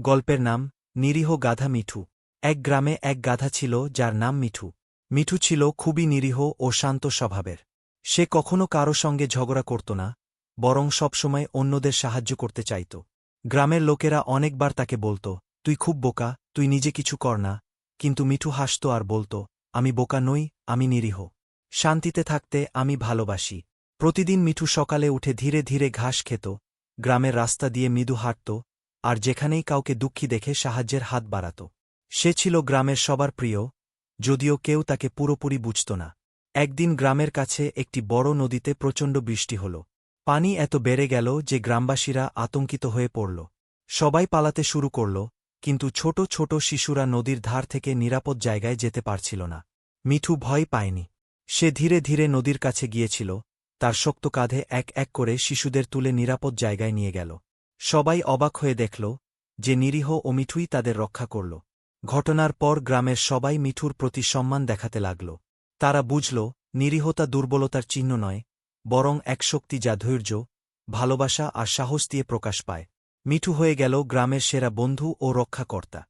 গল্পের নাম, নিরীহ গাধা মিঠু। এক গ্রামে এক গাধা ছিল যার নাম মিঠু। মিঠু ছিল খুবই নিরীহ ও শান্ত স্বভাবের। সে কখনো কারও সঙ্গে ঝগড়া করত না, বরং সবসময় অন্যদের সাহায্য করতে চাইত। গ্রামের লোকেরা অনেকবার তাকে বলত, তুই খুব বোকা, তুই নিজে কিছু কর না। কিন্তু মিঠু হাসত আর বলত, আমি বোকা নই, আমি নিরীহ। শান্তিতে থাকতে আমি ভালোবাসি। প্রতিদিন মিঠু সকালে উঠে ধীরে ধীরে ঘাস খেত, গ্রামের রাস্তা দিয়ে মৃদু হাঁটত আর যেখানেই কাউকে দুঃখী দেখে সাহায্যের হাত বাড়াত। সে ছিল গ্রামের সবার প্রিয়, যদিও কেউ তাকে পুরোপুরি বুঝত না। একদিন গ্রামের কাছে একটি বড় নদীতে প্রচণ্ড বৃষ্টি হল। পানি এত বেড়ে গেল যে গ্রামবাসীরা আতঙ্কিত হয়ে পড়ল। সবাই পালাতে শুরু করল, কিন্তু ছোট ছোট শিশুরা নদীর ধার থেকে নিরাপদ জায়গায় যেতে পারছিল না। মিঠু ভয় পায়নি। সে ধীরে ধীরে নদীর কাছে গিয়েছিল, তার শক্ত কাঁধে এক এক করে শিশুদের তুলে নিরাপদ জায়গায় নিয়ে গেল। সবাই অবাক হয়ে দেখল যে নিরীহ ও মিঠুই তাদের রক্ষা করল। ঘটনার পর গ্রামের সবাই মিঠুর প্রতি সম্মান দেখাতে লাগল। তারা বুঝল, নিরীহতা দুর্বলতার চিহ্ন নয়, বরং এক শক্তি যা ধৈর্য, ভালোবাসা আর সাহস দিয়ে প্রকাশ পায়। মিঠু হয়ে গেল গ্রামের সেরা বন্ধু ও রক্ষাকর্তা।